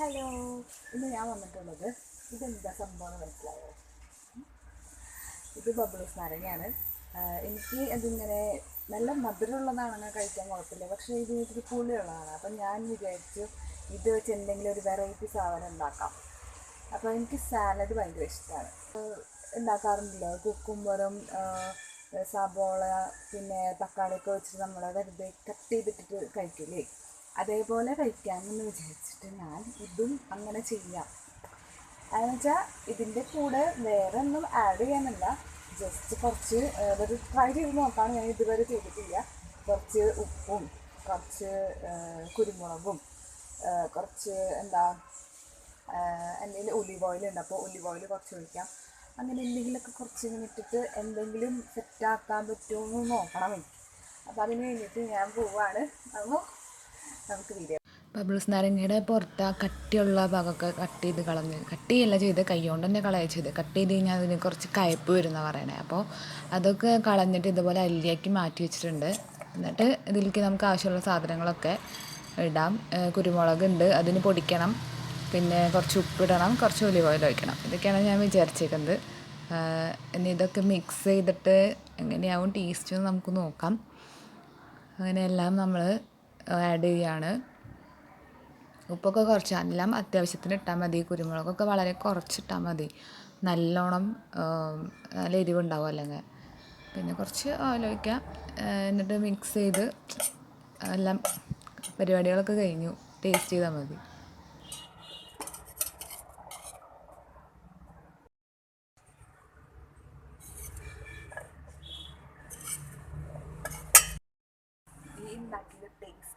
Hello ഇന്ന് ഞാൻ വന്നിട്ടുള്ളത് ഇതെന്താ സംഭവം മനസ്സിലായോ. ഇത് ബബിൾസ് നാരങ്ങയാണ്. എനിക്ക് അതിങ്ങനെ നല്ല മധുരമുള്ളതാണെങ്കിൽ കഴിക്കാൻ കുഴപ്പമില്ല. പക്ഷേ ഇത് ഇത്തിരി പുളിയുള്ളതാണ്. അപ്പം ഞാൻ വിചാരിച്ചു ഇത് വെച്ച് എന്തെങ്കിലും ഒരു വെറൈറ്റി സാധനം ഉണ്ടാക്കാം. അപ്പോൾ എനിക്ക് സാലഡ് ഭയങ്കര ഇഷ്ടമാണ്. ഉണ്ടാക്കാറുണ്ടല്ലോ. കുക്കുംബറും സബോള പിന്നെ തക്കാളിയൊക്കെ വെച്ചിട്ട് നമ്മൾ വെറുതെ കട്ട് ചെയ്തിട്ടിട്ട് കഴിക്കില്ലേ? അതേപോലെ കഴിക്കാമെന്ന് വിചാരിച്ചിട്ട് ഞാൻ ഇതും അങ്ങനെ ചെയ്യാം. അതെന്ന് വെച്ചാൽ ഇതിന്റെ കൂടെ വേറെ ഒന്നും ആഡ് ചെയ്യാനല്ല. ജസ്റ്റ് കുറച്ച് ഒരു ട്രൈ ചെയ്ത് നോക്കാൻ ഞാൻ ഇതുവരെ ചെയ്തിട്ടില്ല. കുറച്ച് ഉപ്പും കുറച്ച് കുരുമുളകും കുറച്ച് എന്താ എന്തെങ്കിലും ഒലിവ് ഓയിൽ ഉണ്ട്. അപ്പോൾ ഒലിവ് ഓയിൽ കുറച്ച് ഒഴിക്കാം. അങ്ങനെ എന്തെങ്കിലുമൊക്കെ കുറച്ച് ഇട്ടിട്ട് എന്തെങ്കിലും സെറ്റാക്കാൻ പറ്റുമോ എന്ന് നോക്കണം എനിക്ക്. അപ്പോൾ അതിന് വേണ്ടിയിട്ട് ഞാൻ പോവാണ്. അപ്പോൾ ബബിൾസ് നാരങ്ങയുടെ പുറത്ത് ആ കട്ടിയുള്ള ഭാഗമൊക്കെ കട്ട് ചെയ്ത് കളഞ്ഞ് കട്ട് ചെയ്യല്ല ചെയ്ത് കൈകൊണ്ട് തന്നെ കളയ ചെയ്ത്. കട്ട് ചെയ്ത് കഴിഞ്ഞാൽ അതിന് കുറച്ച് കയപ്പ് വരുന്ന പറയണേ. അപ്പോൾ അതൊക്കെ കളഞ്ഞിട്ട് ഇതുപോലെ അല്ലിയാക്കി മാറ്റി വെച്ചിട്ടുണ്ട്. എന്നിട്ട് ഇതിലേക്ക് നമുക്ക് ആവശ്യമുള്ള സാധനങ്ങളൊക്കെ ഇടാം. കുരുമുളക് ഉണ്ട് അതിന് പൊടിക്കണം. പിന്നെ കുറച്ച് ഉപ്പിടണം കുറച്ച് ഒലിവ് ഓയിൽ ഒഴിക്കണം. ഇതൊക്കെയാണ് ഞാൻ വിചാരിച്ചേക്കുന്നത്. ഇനി ഇതൊക്കെ മിക്സ് ചെയ്തിട്ട് എങ്ങനെയാവും ടേസ്റ്റ് നമുക്ക് നോക്കാം. അങ്ങനെയെല്ലാം നമ്മൾ ആഡ് ചെയ്യാണ്. ഉപ്പൊക്കെ കുറച്ച് എല്ലാം അത്യാവശ്യത്തിന് ഇട്ടാൽ മതി. കുരുമുളകൊക്കെ വളരെ കുറച്ചിട്ടാൽ മതി. നല്ലോണം നല്ല എരിവുണ്ടാവും അല്ലെങ്കിൽ പിന്നെ കുറച്ച് ഓയിൽ എന്നിട്ട് മിക്സ് ചെയ്ത് എല്ലാം പരിപാടികളൊക്കെ കഴിഞ്ഞു. ടേസ്റ്റ് ചെയ്താൽ മതി.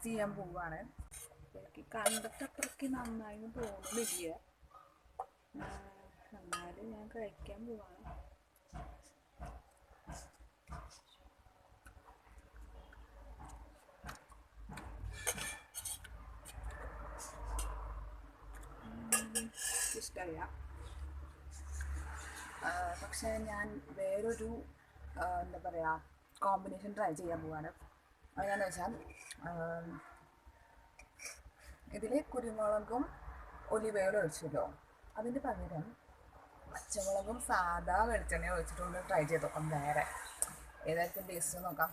ചെയ്യാൻ പോവാണ്. എനിക്ക് കണ്ടിട്ട് അത്രയ്ക്ക് നന്നായി തോന്നുന്നില്ല എന്നാലും ഞാൻ കഴിക്കാൻ പോവാണ്. ഇഷ്ടമല്ല പക്ഷേ ഞാൻ വേറൊരു എന്താ പറയുക കോമ്പിനേഷൻ ട്രൈ ചെയ്യാൻ പോവാണ്. അതെന്നാന്ന് വെച്ചാൽ ഇതിൽ കുരുമുളകും ഒലിവേലും ഒഴിച്ചല്ലോ അതിന് പകരം പച്ചമുളകും സാധാ വെളിച്ചെണ്ണ ഒഴിച്ചിട്ടൊന്ന് ട്രൈ ചെയ്ത്. നോക്കാം വേറെ ഏതായിരിക്കും ടേസ്റ്റ് നോക്കാം.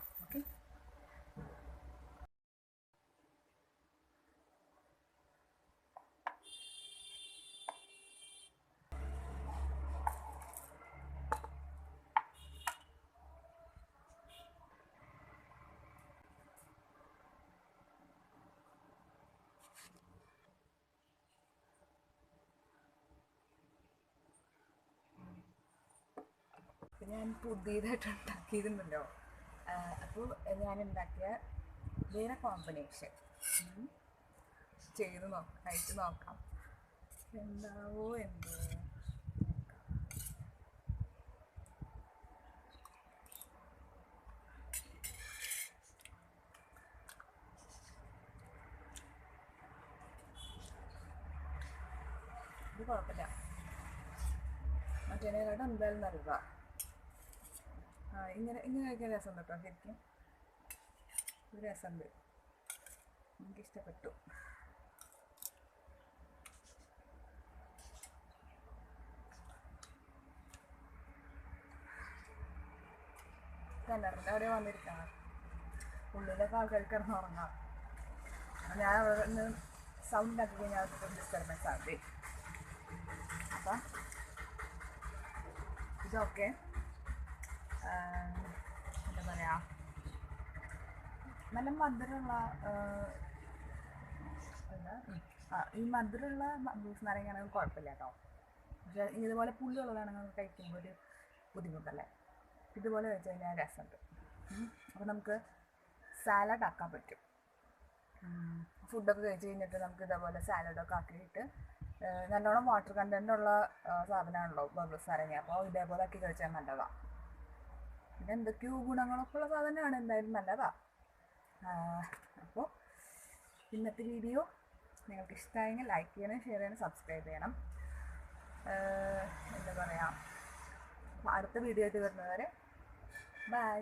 ഞാൻ പുതിയതായിട്ട് ഉണ്ടാക്കിയിരുന്നല്ലോ അപ്പോൾ ഞാൻ ഉണ്ടാക്കിയ വേറെ കോമ്പിനേഷൻ ചെയ്ത് നോക്കാം കഴിച്ച് നോക്കാം. എന്താവോ എന്തോ. ഇത് കുഴപ്പമില്ല. നേരം എന്തായാലും ആ ഇങ്ങനെ ഇങ്ങനെ കഴിക്കാൻ രസം കേട്ടോ ശരിക്കും. ഒരു രസമുണ്ട്. എനിക്കിഷ്ടപ്പെട്ടു. കിണറിന്റെ അവിടെ വന്നിരിക്കണം. ഉള്ളിലൊക്കെ ആൾക്കാർക്ക് കിടന്ന് ഉറങ്ങാം ഞാൻ അവിടെ നിന്ന് സൗണ്ട് ആക്കി കഴിഞ്ഞാൽ ഡിസ്റ്റർബൻസ് ആവേ അപ്പം ഇതൊക്കെ എന്താ പറയുക നല്ല മധുരമുള്ള ഈ മധുരമുള്ള ജ്യൂസ് നാരങ്ങയാണെങ്കിൽ കുഴപ്പമില്ല കേട്ടോ. ഇതുപോലെ പുള്ളിയുള്ളതാണെങ്കിൽ കഴിക്കുമ്പോൾ ഒരു ബുദ്ധിമുട്ടല്ലേ? ഇതുപോലെ വെച്ച് കഴിഞ്ഞാൽ രസമുണ്ട്. അപ്പോൾ നമുക്ക് സാലഡ് ആക്കാൻ പറ്റും. ഫുഡൊക്കെ കഴിച്ച് കഴിഞ്ഞിട്ട് നമുക്ക് ഇതേപോലെ സാലഡൊക്കെ ആക്കിയിട്ട് നല്ലോണം വാട്ടർ കണ്ടന്റ് ഉള്ള സാധനമാണല്ലോ ബബിൾസ് നാരങ്ങ. അപ്പോൾ ഇതേപോലെ ആക്കി കഴിച്ചാൽ നല്ലതാണ് പിന്നെ എന്തൊക്കെയോ ഗുണങ്ങളൊക്കെ ഉള്ള സാധനമാണ് എന്തായാലും നല്ലതാ. അപ്പോൾ ഇന്നത്തെ വീഡിയോ നിങ്ങൾക്ക് ഇഷ്ടമായെങ്കിൽ ലൈക്ക് ചെയ്യണം ഷെയർ ചെയ്യണം സബ്സ്ക്രൈബ് ചെയ്യണം. എന്താ പറയുക അടുത്ത വീഡിയോ ആയിട്ട് വരുന്നവരെ ബൈ